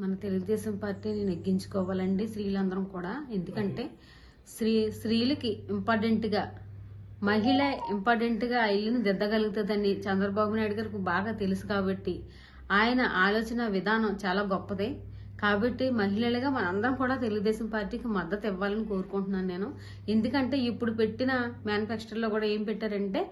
మన తెలుగుదేశం పార్టీని నెగ్గించుకోవాలండి స్త్రీలందరం కూడా. ఎందుకంటే స్త్రీ స్త్రీలకి ఇంపార్టెంట్గా మహిళ ఇంపార్టెంట్గా ఇల్లును ఇల్లుని దిద్దగలుగుతుందని చంద్రబాబు నాయుడు గారికి బాగా తెలుసు కాబట్టి ఆయన ఆలోచన విధానం చాలా గొప్పదే. కాబట్టి మహిళలుగా మనందరం కూడా తెలుగుదేశం పార్టీకి మద్దతు ఇవ్వాలని కోరుకుంటున్నాను నేను. ఎందుకంటే ఇప్పుడు పెట్టిన మేనిఫెస్టోలో కూడా ఏం పెట్టారంటే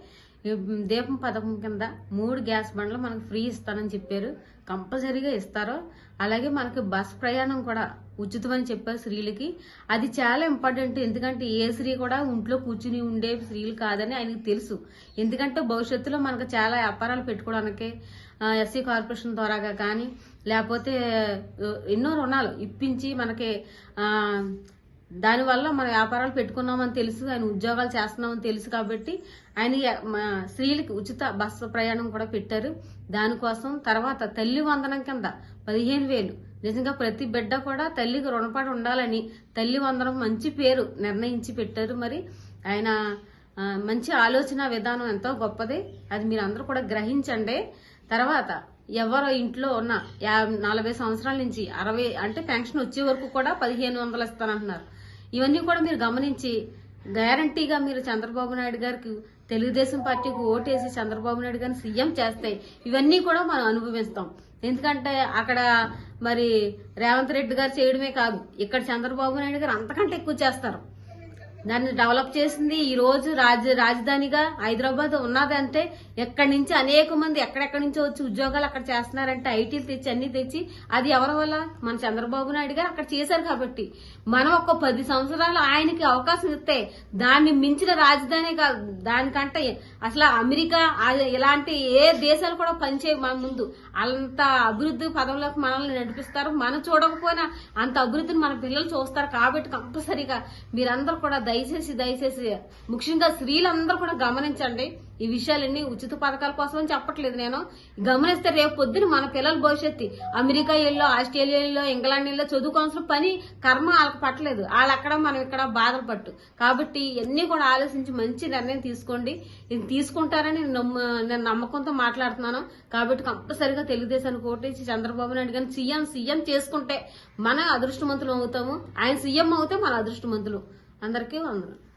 దీపం పథకం కింద మూడు గ్యాస్ బండ్లు మనకు ఫ్రీ ఇస్తానని చెప్పారు. కంపల్సరీగా ఇస్తారు. అలాగే మనకి బస్ ప్రయాణం కూడా ఉచితమని చెప్పారు స్త్రీలకి. అది చాలా ఇంపార్టెంట్. ఎందుకంటే ఏ స్త్రీ కూడా ఇంట్లో కూర్చుని ఉండే స్త్రీలు కాదని ఆయనకి తెలుసు. ఎందుకంటే భవిష్యత్తులో మనకు చాలా వ్యాపారాలు పెట్టుకోవడానికి ఎస్సీ కార్పొరేషన్ ద్వారాగా కానీ లేకపోతే ఎన్నో రుణాలు ఇప్పించి మనకి దానివల్ల మన వ్యాపారాలు పెట్టుకున్నామని తెలుసు ఆయన ఉద్యోగాలు చేస్తున్నామని తెలుసు కాబట్టి ఆయన మా స్త్రీలకి ఉచిత బస్సు ప్రయాణం కూడా పెట్టారు. దానికోసం తర్వాత తల్లి వందనం కింద పదిహేను వేలు. నిజంగా ప్రతి బిడ్డ కూడా తల్లికి రుణపడి ఉండాలని తల్లి వందనం మంచి పేరు నిర్ణయించి పెట్టారు మరి. ఆయన మంచి ఆలోచన విధానం ఎంతో గొప్పది. అది మీరు అందరూ కూడా గ్రహించండి. తర్వాత ఎవరు ఇంట్లో ఉన్న నలభై సంవత్సరాల నుంచి అరవై అంటే పెన్షన్ వచ్చే వరకు కూడా పదిహేను వందలు ఇస్తానంటున్నారు. ఇవన్నీ కూడా మీరు గమనించి గ్యారంటీగా మీరు చంద్రబాబు నాయుడు గారికి తెలుగుదేశం పార్టీకి ఓటేసి చంద్రబాబు నాయుడు గారిని సీఎం చేస్తే ఇవన్నీ కూడా మనం అనుభవిస్తాం. ఎందుకంటే అక్కడ మరి రేవంత్ రెడ్డి గారు చేయడమే కాదు ఇక్కడ చంద్రబాబు నాయుడు గారు అంతకంటే ఎక్కువ చేస్తారు. దాన్ని డెవలప్ చేసింది ఈ రోజు రాజ రాజధానిగా హైదరాబాద్ ఉన్నదంటే ఎక్కడి నుంచి అనేక మంది ఎక్కడెక్కడి నుంచో వచ్చి ఉద్యోగాలు అక్కడ చేస్తున్నారంటే ఐటీలు తెచ్చి అన్ని తెచ్చి అది ఎవరి వల్ల? మన చంద్రబాబు నాయుడు గారు అక్కడ చేశారు కాబట్టి. మనం ఒక పది సంవత్సరాలు ఆయనకి అవకాశం ఇస్తే దాన్ని మించిన రాజధాని కాదు దానికంటే అసలు అమెరికా ఇలాంటి ఏ దేశాలు కూడా పనిచేయ మన ముందు. అంత అభివృద్ధి పదంలోకి మనల్ని నడిపిస్తారు. మనం చూడకపోయినా అంత అభివృద్ధిని మన పిల్లలు చూస్తారు కాబట్టి కంపల్సరీగా మీరందరూ కూడా దయచేసి దయచేసి ముఖ్యంగా స్త్రీలందరూ కూడా గమనించండి. ఈ విషయాలన్నీ ఉచిత పథకాల కోసం చెప్పట్లేదు నేను. గమనిస్తే రేపు పొద్దున మన పిల్లల భవిష్యత్తు. అమెరికా వెళ్ళో ఆస్ట్రేలియా వెళ్ళో ఇంగ్లాండ్ వెళ్ళో చదువుకోవాల్సిన పని కర్మ వాళ్ళకి పట్టలేదు. వాళ్ళు అక్కడ మనం ఇక్కడ బాధలు పట్టు కాబట్టి ఇవన్నీ కూడా ఆలోచించి మంచి నిర్ణయం తీసుకోండి. ఇది తీసుకుంటారని నేను నేను నమ్మకంతో మాట్లాడుతున్నాను. కాబట్టి కంపల్సరిగా తెలుగుదేశానికి ఓటేసి చంద్రబాబు నాయుడు కానీ సీఎం సీఎం చేసుకుంటే మన అదృష్టమంతులు అవుతాము. ఆయన సీఎం అవుతే మన అదృష్టవంతులు. అందరికీ వందనాలు.